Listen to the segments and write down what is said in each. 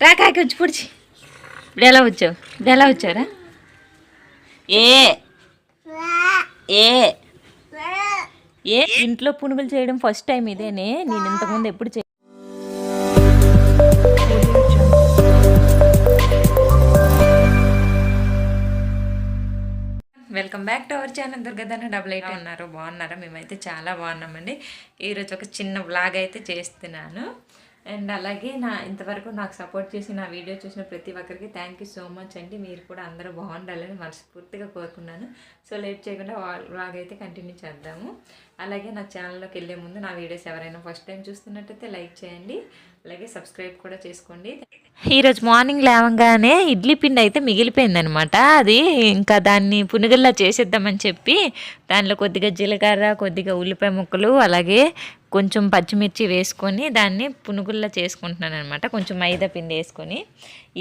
రా కాకి వచ్చి పొడిచి ఇప్పుడు ఎలా వచ్చావు? ఇప్పుడు ఎలా వచ్చారా ఏ. ఏ. ఏ. ఇంట్లో పునుగులు చేయడం ఫస్ట్ టైం ఇదేనే? నేను ఇంతకుముందు ఎప్పుడు చే welcome back to our channel దుర్గదన్న double eight ఉన్నారు? బాగున్నారా? మేమైతే చాలా బాగున్నామండి. ఈరోజు ఒక చిన్న వ్లాగ్ అయితే చేస్తున్నాను. అండ్ అలాగే నా ఇంతవరకు నాకు సపోర్ట్ చేసి నా వీడియో చూసిన ప్రతి ఒక్కరికి థ్యాంక్ యూ సో మచ్ అండి. మీరు కూడా అందరూ బాగుండాలని మనస్ఫూర్తిగా కోరుకున్నాను. సో లేట్ చేయకుండా వ్లాగ్ అయితే కంటిన్యూ చేద్దాము. అలాగే నా ఛానల్లోకి వెళ్ళే ముందు నా వీడియోస్ ఎవరైనా ఫస్ట్ టైం చూస్తున్నట్టయితే లైక్ చేయండి. అలాగే సబ్స్క్రైబ్ కూడా చేసుకోండి. ఈరోజు మార్నింగ్ లేవగానే ఇడ్లీ పిండి అయితే మిగిలిపోయిందనమాట అది ఇంకా దాన్ని పునుగుల్లా చేసేద్దామని చెప్పి దానిలో కొద్దిగా జీలకర్ర కొద్దిగా ఉల్లిపాయ ముక్కలు అలాగే కొంచెం పచ్చిమిర్చి వేసుకొని దాన్ని పునుగుల్లా చేసుకుంటున్నాను అనమాట కొంచెం మైదా పిండి వేసుకొని.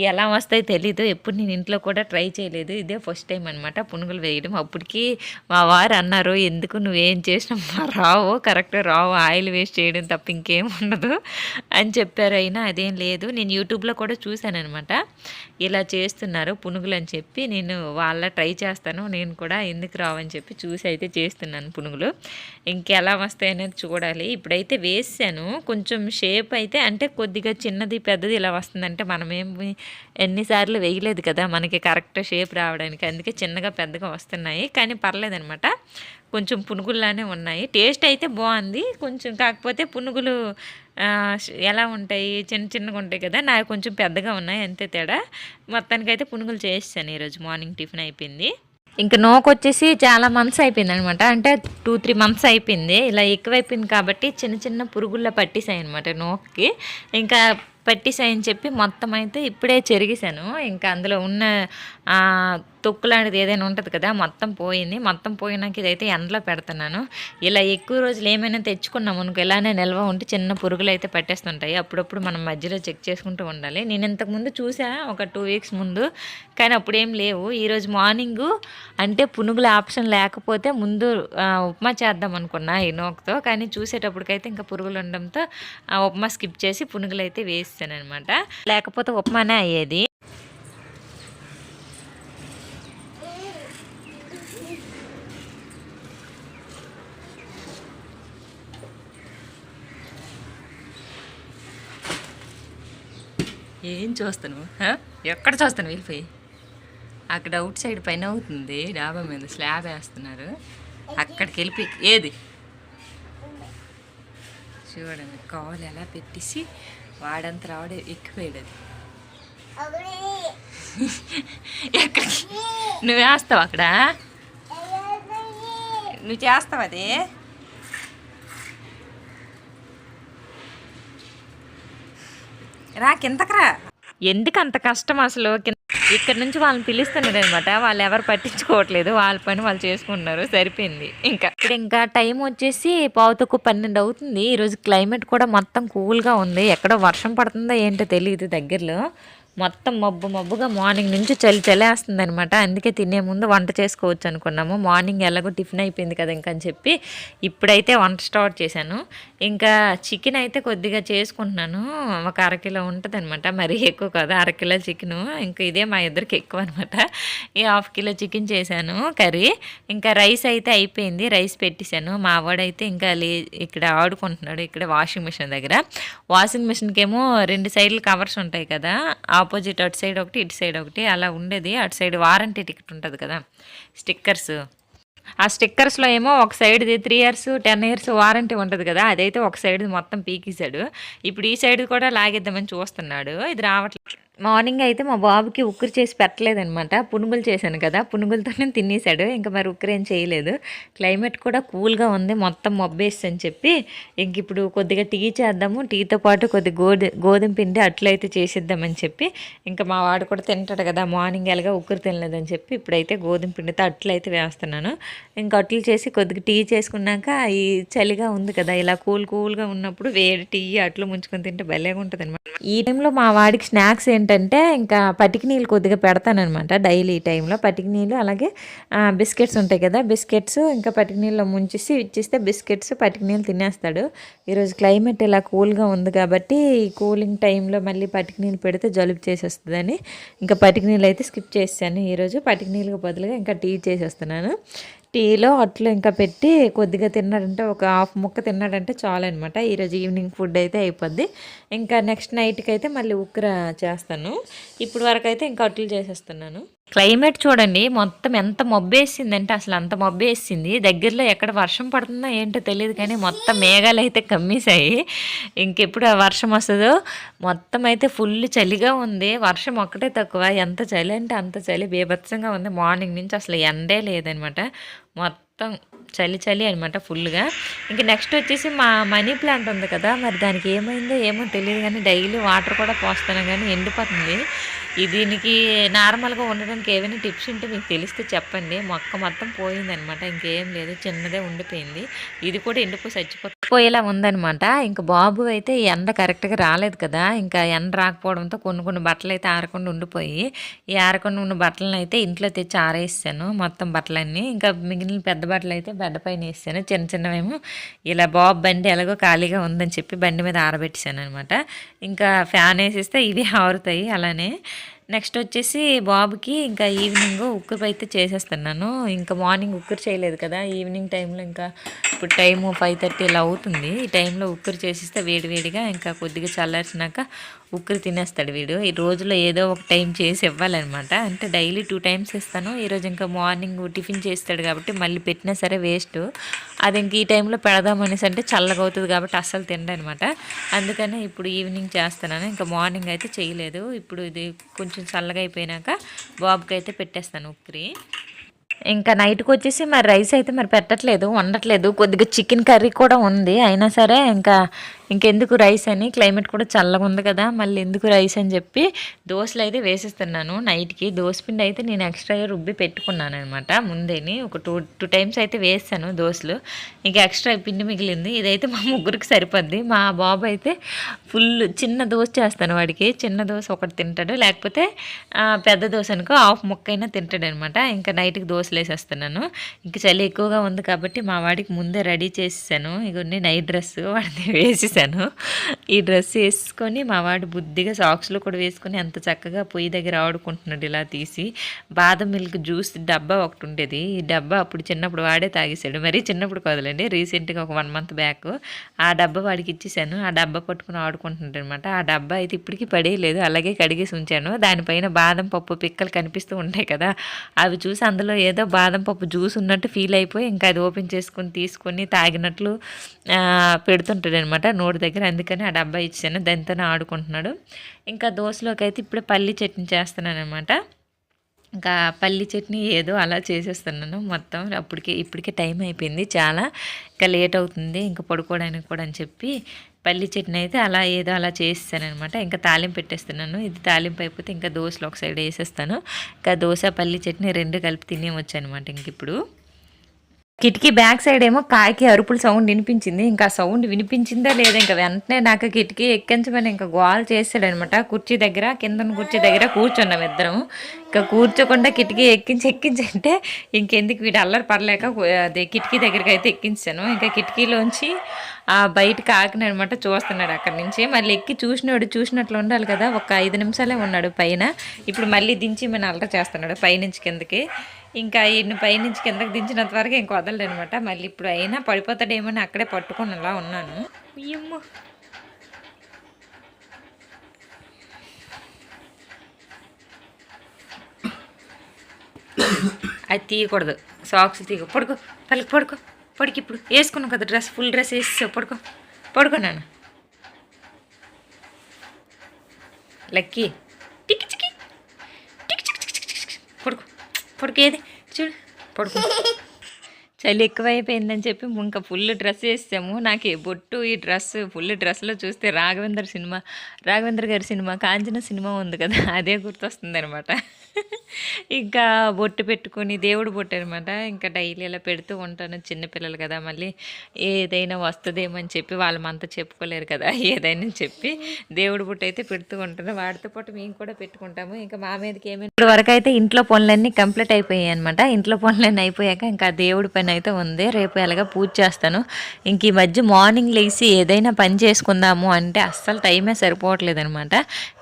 ఎలా వస్తాయి తెలీదు. ఎప్పుడు నేను ఇంట్లో కూడా ట్రై చేయలేదు. ఇదే ఫస్ట్ టైం అనమాట పునుగులు వేయడం. అప్పటికి మా వారు అన్నారు ఎందుకు నువ్వేం చేసినా రావు కరెక్ట్ రావు ఆయిల్ వేస్ట్ చేయడం తప్ప ఇంకేం ఉండదు. అని చెప్పారు అయినా అదేం లేదు. నేను యూట్యూబ్లో కూడా చూశాను అనమాట ఇలా చేస్తున్నారు పునుగులు అని చెప్పి. నేను వాళ్ళ ట్రై చేస్తాను. నేను కూడా ఎందుకు రావని చెప్పి చూసి అయితే చేస్తున్నాను పునుగులు. ఇంకెలా వస్తాయి అనేది చూడాలి. ఇప్పుడైతే వేసాను. కొంచెం షేప్ అయితే అంటే కొద్దిగా చిన్నది పెద్దది ఇలా వస్తుందంటే మనమేం ఎన్నిసార్లు వేయలేదు కదా మనకి కరెక్ట్ షేప్ రావడానికి. అందుకే చిన్నగా పెద్దగా వస్తున్నాయి. కానీ పర్లేదనమాట కొంచెం పునుగుల్లానే ఉన్నాయి. టేస్ట్ అయితే బాగుంది. కొంచెం కాకపోతే పునుగులు ఎలా ఉంటాయి? చిన్న చిన్నగా ఉంటాయి కదా. నాకు కొంచెం పెద్దగా ఉన్నాయి. అంతే తేడా. మొత్తానికైతే పునుగులు చేసాను ఈరోజు మార్నింగ్ టిఫిన్ అయిపోయింది. ఇంకా నోకు వచ్చేసి చాలా మంత్స్ అయిపోయింది అనమాట అంటే టూ త్రీ మంత్స్ అయిపోయింది. ఇలా ఎక్కువైపోయింది కాబట్టి చిన్న చిన్న పురుగుల్లో పట్టేసాయి అనమాట నోక్కి. ఇంకా పట్టేసాయని చెప్పి మొత్తం అయితే ఇప్పుడే చెరిగేశాను. ఇంకా అందులో ఉన్న తొక్కు లాంటిది ఏదైనా ఉంటుంది కదా మొత్తం పోయింది. మొత్తం పోయినాక ఇదైతే ఎండలో పెడుతున్నాను. ఇలా ఎక్కువ రోజులు ఏమైనా తెచ్చుకున్నాం అనుకో ఇలానే నిల్వ ఉంటే చిన్న పురుగులు అయితే పట్టేస్తుంటాయి. అప్పుడప్పుడు మనం మధ్యలో చెక్ చేసుకుంటూ ఉండాలి. నేను ఇంతకుముందు చూసా ఒక టూ వీక్స్ ముందు. కానీ అప్పుడు ఏం లేవు. ఈరోజు మార్నింగ్ అంటే పునుగుల ఆప్షన్ లేకపోతే ముందు ఉప్మా చేద్దాం అనుకున్నా ఈ నోక్తో. కానీ చూసేటప్పటికైతే ఇంకా పురుగులు ఉండడంతో ఆ ఉప్మా స్కిప్ చేసి పునుగులు అయితే వేసి అనమాట లేకపోతే ఉప్మానే అయ్యేది. ఏం చూస్తాను? ఎక్కడ చూస్తాను వెళ్ళిపోయి అక్కడ అవుట్ సైడ్ పైన అవుతుంది డాబా మీద స్లాబ్ వేస్తున్నారు. అక్కడికి వెళ్ళిపోయి ఏది? చూడండి కాలు ఎలా పెట్టేసి వాడంత రావడే ఎక్కిపోయాడు అది ఎక్కడికి? నువ్వు వేస్తావు అక్కడ? నువ్వు చేస్తావు అది? రా కిందకరా ఎందుకు అంత కష్టం అసలు? కింద ఇక్కడ నుంచి వాళ్ళని పిలుస్తున్నారు అనమాట వాళ్ళు ఎవరు పట్టించుకోవట్లేదు. వాళ్ళ పని వాళ్ళు చేసుకుంటున్నారు. సరిపోయింది. ఇంకా ఇక్కడ ఇంకా టైం వచ్చేసి పావుతకు పన్నెండు అవుతుంది. ఈరోజు క్లైమేట్ కూడా మొత్తం కూల్గా ఉంది. ఎక్కడో వర్షం పడుతుందో ఏంటో తెలియదు దగ్గరలో. మొత్తం మబ్బు మబ్బుగా మార్నింగ్ నుంచి చలి చలేస్తుంది అనమాట అందుకే తినే ముందు వంట చేసుకోవచ్చు అనుకున్నాము. మార్నింగ్ ఎలాగో టిఫిన్ అయిపోయింది కదా ఇంకా అని చెప్పి ఇప్పుడైతే వంట స్టార్ట్ చేశాను. ఇంకా చికెన్ అయితే కొద్దిగా చేసుకుంటున్నాను. ఒక అరకిలో ఉంటుంది అనమాట మరీ ఎక్కువ కదా అరకిలో చికెన్. ఇంకా ఇదే మా ఇద్దరికి ఎక్కువ అనమాట ఈ హాఫ్ కిలో చికెన్ చేశాను కర్రీ. ఇంకా రైస్ అయితే అయిపోయింది రైస్ పెట్టేశాను. మా వాడైతే ఇంకా లే ఇక్కడ ఆడుకుంటున్నాడు ఇక్కడ వాషింగ్ మిషన్ దగ్గర. వాషింగ్ మిషన్కి ఏమో రెండు సైడ్లు కవర్స్ ఉంటాయి కదా ఆపోజిట్ అటు సైడ్ ఒకటి ఇటు సైడ్ ఒకటి అలా ఉండేది. అటు సైడ్ వారంటీ టికెట్ ఉంటుంది కదా స్టిక్కర్స్. ఆ స్టిక్కర్స్లో ఏమో ఒక సైడ్ది three years ten years warranty ఉంటుంది కదా అదైతే ఒక సైడ్ మొత్తం పీకేశాడు. ఇప్పుడు ఈ సైడ్ కూడా లాగేద్దామని చూస్తున్నాడు. ఇది రావట్లేదు మార్నింగ్ అయితే మా బాబుకి ఉక్కురు చేసి పెట్టలేదనమాట పునుగులు చేశాను కదా పునుగులతోనే తినేసాడు ఇంకా మరి ఉక్కురు ఏం చేయలేదు. క్లైమేట్ కూడా కూల్గా ఉంది మొత్తం మబ్బేస్తని చెప్పి ఇంక ఇప్పుడు కొద్దిగా టీ చేద్దాము టీతో పాటు కొద్ది గోధు గోధుమ పిండి అట్లయితే చేసేద్దామని చెప్పి ఇంకా మా వాడు కూడా తింటాడు కదా మార్నింగ్ ఎలాగా ఉక్కురు తినలేదని చెప్పి ఇప్పుడైతే గోధుమ పిండితో అట్లయితే వేస్తున్నాను. ఇంకా అట్లు చేసి కొద్దిగా టీ చేసుకున్నాక ఈ చలిగా ఉంది కదా ఇలా కూల్ కూల్గా ఉన్నప్పుడు వేడి టీ అట్లు ముంచుకొని తింటే భలేగా ఉంటుంది అనమాట ఈ టైంలో మా వాడికి స్నాక్స్ ఏంటి ఏంటంటే ఇంకా పటికి నీళ్ళు కొద్దిగా పెడతానమాట డైలీ ఈ టైంలో పటికి నీళ్ళు అలాగే బిస్కెట్స్ ఉంటాయి కదా బిస్కెట్స్ ఇంకా పటికి నీళ్ళలో ముంచేసి ఇచ్చిస్తే బిస్కెట్స్ పటికి నీళ్ళు తినేస్తాడు. ఈరోజు క్లైమేట్ ఇలా కూల్గా ఉంది కాబట్టి ఈ కూలింగ్ టైంలో మళ్ళీ పటికి నీళ్ళు పెడితే జలుబు చేసేస్తుందని ఇంకా పటికి నీళ్ళు అయితే స్కిప్ చేశాను. ఈరోజు పటికి నీళ్ళకి బదులుగా ఇంకా టీ చేసేస్తున్నాను. టీలో అట్లు ఇంకా పెట్టి కొద్దిగా తిన్నాడంటే ఒక హాఫ్ ముక్క తిన్నాడంటే చాలు అనమాట ఈరోజు ఈవినింగ్ ఫుడ్ అయితే అయిపోద్ది. ఇంకా నెక్స్ట్ నైట్కి అయితే మళ్ళీ ఉక్కర చేస్తాను. ఇప్పుడు వరకు అయితే ఇంకా అట్లు చేసేస్తున్నాను. క్లైమేట్ చూడండి మొత్తం ఎంత మబ్బేసిందంటే అసలు అంత మబ్బేసింది. దగ్గరలో ఎక్కడ వర్షం పడుతుందో ఏంటో తెలియదు కానీ మొత్తం మేఘాలు అయితే కమ్మేశాయి. ఇంకెప్పుడు ఆ వర్షం వస్తుందో మొత్తం అయితే ఫుల్ చలిగా ఉంది. వర్షం ఒక్కటే తక్కువ. ఎంత చలి అంటే అంత చలి. బీభత్సంగా ఉంది. మార్నింగ్ నుంచి అసలు ఎండే లేదనమాట. మొత్తం చలి చలి అనమాట ఫుల్గా. ఇంక నెక్స్ట్ వచ్చేసి మా మనీ ప్లాంట్ ఉంది కదా మరి దానికి ఏమైందో ఏమో తెలియదు కానీ డైలీ వాటర్ కూడా పోస్తాను కానీ ఎండిపోతుంది. దీనికి నార్మల్గా ఉండడానికి ఏమైనా టిప్స్ ఉంటే మీకు తెలిస్తే చెప్పండి. మొక్క మొత్తం పోయిందనమాట. ఇంకేం లేదు. చిన్నదే ఉండిపోయింది. ఇది కూడా ఎండిపోయి చచ్చిపోయేలా ఉందనమాట. ఇంకా బాబు అయితే ఎండ కరెక్ట్గా రాలేదు కదా. ఇంకా ఎండ రాకపోవడంతో కొన్ని కొన్ని బట్టలు అయితే ఆరకుండా ఉండిపోయి ఈ ఆరకుండా ఉన్న బట్టలను అయితే ఇంట్లో తెచ్చి ఆరేసాను. మొత్తం బట్టలన్నీ. ఇంకా మిగిలిన పెద్ద బట్టలు అయితే బెడ్ పైన వేసాను. చిన్న చిన్నవేమో ఇలా బాబు బండి ఎలాగో ఖాళీగా ఉందని చెప్పి బండి మీద ఆరబెట్టేసాను అనమాట ఇంకా ఫ్యాన్ వేసిస్తే ఇవి ఆరుతాయి. అలానే నెక్స్ట్ వచ్చేసి బాబుకి ఇంకా ఈవినింగ్ ఉక్కురు అయితే చేసేస్తున్నాను. ఇంకా మార్నింగ్ ఉక్కురు చేయలేదు కదా ఈవినింగ్ టైంలో ఇంకా ఇప్పుడు టైము ఫైవ్ థర్టీ ఇలా అవుతుంది. ఈ టైంలో ఉక్కురు చేసిస్తే వేడివేడిగా ఇంకా కొద్దిగా చల్లార్చినాక ఉక్కిరి తినేస్తాడు వీడు. ఈ రోజులో ఏదో ఒక టైం చేసి ఇవ్వాలన్నమాట. అంటే డైలీ టూ టైమ్స్ ఇస్తాను. ఈరోజు ఇంకా మార్నింగ్ టిఫిన్ చేస్తాడు కాబట్టి మళ్ళీ పెట్టినా సరే వేస్ట్. అది ఇంక ఈ టైంలో పెడదామనేసి అంటే చల్లగా అవుతుంది కాబట్టి అస్సలు తినడనమాట అందుకనే ఇప్పుడు ఈవినింగ్ చేస్తున్నాను. ఇంకా మార్నింగ్ అయితే చేయలేదు. ఇప్పుడు ఇది కొంచెం చల్లగా అయిపోయినాక బాబుకి అయితే పెట్టేస్తాను ఉక్కిరి. ఇంకా నైట్కి వచ్చేసి మరి రైస్ అయితే మరి పెట్టట్లేదు వండట్లేదు. కొద్దిగా చికెన్ కర్రీ కూడా ఉంది. అయినా సరే ఇంకా ఇంకెందుకు రైస్ అని క్లైమేట్ కూడా చల్లగా ఉంది కదా మళ్ళీ ఎందుకు రైస్ అని చెప్పి దోశలు అయితే వేసేస్తున్నాను. నైట్కి దోశ పిండి అయితే నేను ఎక్స్ట్రాగా రుబ్బి పెట్టుకున్నాను అనమాట ముందేని ఒక టూ టూ టైమ్స్ అయితే వేసాను దోశలు. ఇంకా ఎక్స్ట్రా పిండి మిగిలింది. ఇదైతే మా ముగ్గురికి సరిపోద్ది. మా బాబు అయితే ఫుల్ చిన్న దోశ చేస్తాను వాడికి. చిన్న దోశ ఒకటి తింటాడు. లేకపోతే పెద్ద దోశ అనుకో హాఫ్ ముక్కైనా తింటాడు అనమాట ఇంకా నైట్కి దోశలు వేసేస్తున్నాను. ఇంకా చలి ఎక్కువగా ఉంది కాబట్టి మా వాడికి ముందే రెడీ చేసేసాను. ఇక నైట్ డ్రెస్ వాడిని వేసేసాను. ఈ డ్రెస్ వేసుకొని మా వాడు బుద్ధిగా సాక్స్లో కూడా వేసుకొని ఎంత చక్కగా పొయ్యి దగ్గర ఆడుకుంటున్నాడు ఇలా తీసి. బాదం మిల్క్ జ్యూస్ డబ్బా ఒకటి ఉండేది. ఈ డబ్బా అప్పుడు చిన్నప్పుడు వాడే తాగేసాడు మరీ చిన్నప్పుడు కదలండి రీసెంట్గా ఒక వన్ మంత్ బ్యాక్ ఆ డబ్బా వాడికి ఇచ్చేసాను. ఆ డబ్బా పట్టుకుని ఆడుకుంటున్నాడు అనమాట ఆ డబ్బా అయితే ఇప్పటికీ పడేయలేదు. అలాగే కడిగేసి ఉంచాను. దానిపైన బాదం పప్పు పిక్కలు కనిపిస్తూ ఉంటాయి కదా అవి చూసి అందులో ఏదో బాదం పప్పు జ్యూస్ ఉన్నట్టు ఫీల్ అయిపోయి ఇంకా అది ఓపెన్ చేసుకొని తీసుకొని తాగినట్లు పెడుతుంటాడు అనమాట నోటి దగ్గర అందుకని ఆ డబ్బా ఇచ్చాను. దానితో ఆడుకుంటున్నాడు. ఇంకా దోశలోకి అయితే ఇప్పుడే పల్లి చట్నీ చేస్తున్నాను అనమాట ఇంకా పల్లి చట్నీ ఏదో అలా చేసేస్తున్నాను మొత్తం. అప్పటికే ఇప్పటికే టైం అయిపోయింది చాలా. ఇంకా లేట్ అవుతుంది ఇంకా పడుకోవడానికి కూడా అని చెప్పి పల్లి చట్నీ అయితే అలా ఏదో అలా చేసేసాను అనమాట ఇంకా తాలింపు పెట్టేస్తున్నాను. ఇది తాలింపు అయిపోతే ఇంకా దోశలు ఒక సైడ్ వేసేస్తాను. ఇంకా దోశ పల్లి చట్నీ రెండు కలిపి తినేవచ్చు అనమాట ఇంక ఇప్పుడు. కిటికీ బ్యాక్ సైడ్ ఏమో కాకి అరుపుల సౌండ్ వినిపించింది. ఇంకా సౌండ్ వినిపించిందా లేదా. ఇంకా వెంటనే నాకు కిటికీ ఎక్కించమని ఇంకా గోల్ చేసాడు అనమాట కుర్చీ దగ్గర కింద కుర్చీ దగ్గర కూర్చున్నాం ఇద్దరం ఇంకా కూర్చోకుండా కిటికీ ఎక్కించి ఎక్కించంటే ఇంకెందుకు వీడు అల్లరి పడలేక అదే కిటికీ దగ్గరికి అయితే ఎక్కించాను. ఇంకా కిటికీలోంచి ఆ బయటకు అనమాట చూస్తున్నాడు అక్కడి నుంచి. మళ్ళీ ఎక్కి చూసినాడు చూసినట్లు ఉండాలి కదా. ఒక ఐదు నిమిషాలే ఉన్నాడు పైన. ఇప్పుడు మళ్ళీ దించి మన అల్లరి చేస్తున్నాడు పైనుంచి కిందకి. ఇంకా ఈయన పైనుంచి కిందకి దించినంత వరకు ఇంక వదలడు అనమాట మళ్ళీ ఇప్పుడు అయినా పడిపోతాడేమో అని అక్కడే పట్టుకొని అలా ఉన్నాను. అయ్యమ్మో. అది తీయకూడదు. సాక్స్ తీయకు. పడుకో. పలికి పడుకో. పడికి ఇప్పుడు. వేసుకున్నావు కదా డ్రెస్. Full dress వేసేసావు. పడుకో. పడుకో నాన్న. లక్కీ టికి చికి టికి చికి చికి చికి చలి ఎక్కువైపోయిందని చెప్పి ఇంకా ఫుల్ డ్రెస్ వేసాము నాకు ఈ బొట్టు ఈ డ్రెస్ ఫుల్ డ్రెస్లో చూస్తే రాఘవేంద్ర సినిమా రాఘవేంద్ర గారి సినిమా కాంచన సినిమా ఉంది కదా అదే గుర్తొస్తుంది అనమాట ఇంకా బొట్టు పెట్టుకొని దేవుడు బొట్టు అనమాట ఇంకా డైలీ ఇలా పెడుతూ ఉంటాను. చిన్నపిల్లలు కదా మళ్ళీ ఏదైనా వస్తుందేమో అని చెప్పి వాళ్ళు మనతో చెప్పుకోలేరు కదా ఏదైనా చెప్పి దేవుడు బొట్టు అయితే పెడుతూ ఉంటాను. వాటితో పాటు మేము కూడా పెట్టుకుంటాము. ఇంకా మా మీదకి ఏమైనా ఇప్పుడు వరకు అయితే ఇంట్లో పనులన్నీ కంప్లీట్ అయిపోయాయి అనమాట ఇంట్లో పనులన్నీ అయిపోయాక ఇంకా దేవుడి పని అయితే ఉంది. రేపు ఎలాగా పూజ చేస్తాను. ఇంక ఈ మధ్య మార్నింగ్ లేచి ఏదైనా పని చేసుకుందాము అంటే అస్సలు టైమే సరిపోవట్లేదు అనమాట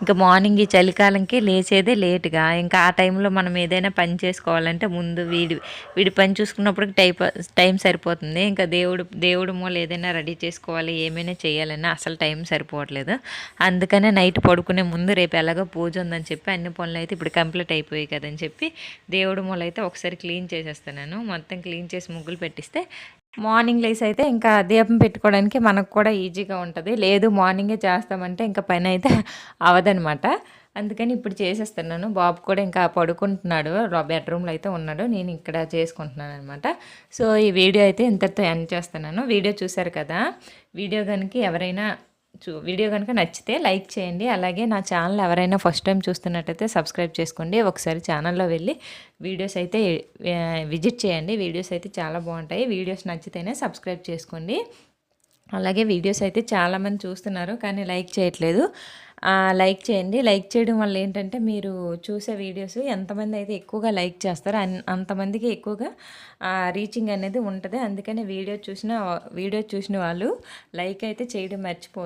ఇంకా మార్నింగ్ ఈ చలికాలంకి లేచేదే లేట్గా. ఇంకా ఆ టైంలో మనం ఏదైనా పని చేసుకోవాలంటే ముందు వీడి వీడి పని చూసుకున్నప్పటికి టైప్ టైం సరిపోతుంది. ఇంకా దేవుడు దేవుడు మూల ఏదైనా రెడీ చేసుకోవాలి ఏమైనా చేయాలన్నా అసలు టైం సరిపోవట్లేదు. అందుకనే నైట్ పడుకునే ముందు రేపు ఎలాగో పూజ ఉందని చెప్పి అన్ని పనులు అయితే ఇప్పుడు కంప్లీట్ అయిపోయాయి కదని చెప్పి దేవుడు మూల అయితే ఒకసారి క్లీన్ చేసేస్తున్నాను. మొత్తం క్లీన్ చేసి ముగ్గులు పెట్టిస్తే మార్నింగ్ లేసి అయితే ఇంకా దీపం పెట్టుకోవడానికి మనకు కూడా ఈజీగా ఉంటుంది. లేదు మార్నింగే చేస్తామంటే ఇంకా పని అయితే అవదనమాట అందుకని ఇప్పుడు చేసేస్తున్నాను. బాబు కూడా ఇంకా పడుకుంటున్నాడు. బెడ్రూమ్లో అయితే ఉన్నాడు. నేను ఇక్కడ చేసుకుంటున్నాను అనమాట సో ఈ వీడియో అయితే ఇంతటితో ఎండ్ చేస్తున్నాను. వీడియో చూశారు కదా? వీడియో కనుక ఎవరైనా చూ వీడియో కనుక నచ్చితే లైక్ చేయండి. అలాగే నా ఛానల్ ఎవరైనా ఫస్ట్ టైం చూస్తున్నట్టయితే సబ్స్క్రైబ్ చేసుకోండి. ఒకసారి ఛానల్లో వెళ్ళి వీడియోస్ అయితే విజిట్ చేయండి. వీడియోస్ అయితే చాలా బాగుంటాయి. వీడియోస్ నచ్చితేనే సబ్స్క్రైబ్ చేసుకోండి. అలాగే వీడియోస్ అయితే చాలామంది చూస్తున్నారు కానీ లైక్ చేయట్లేదు. లైక్ చేయండి. లైక్ చేయడం వల్ల ఏంటంటే మీరు చూసే వీడియోస్ ఎంతమంది అయితే ఎక్కువగా లైక్ చేస్తారో అన్ అంతమందికి ఎక్కువగా రీచింగ్ అనేది ఉంటుంది. అందుకని వీడియో చూసిన వీడియో చూసిన వాళ్ళు లైక్ అయితే చేయడం మర్చిపో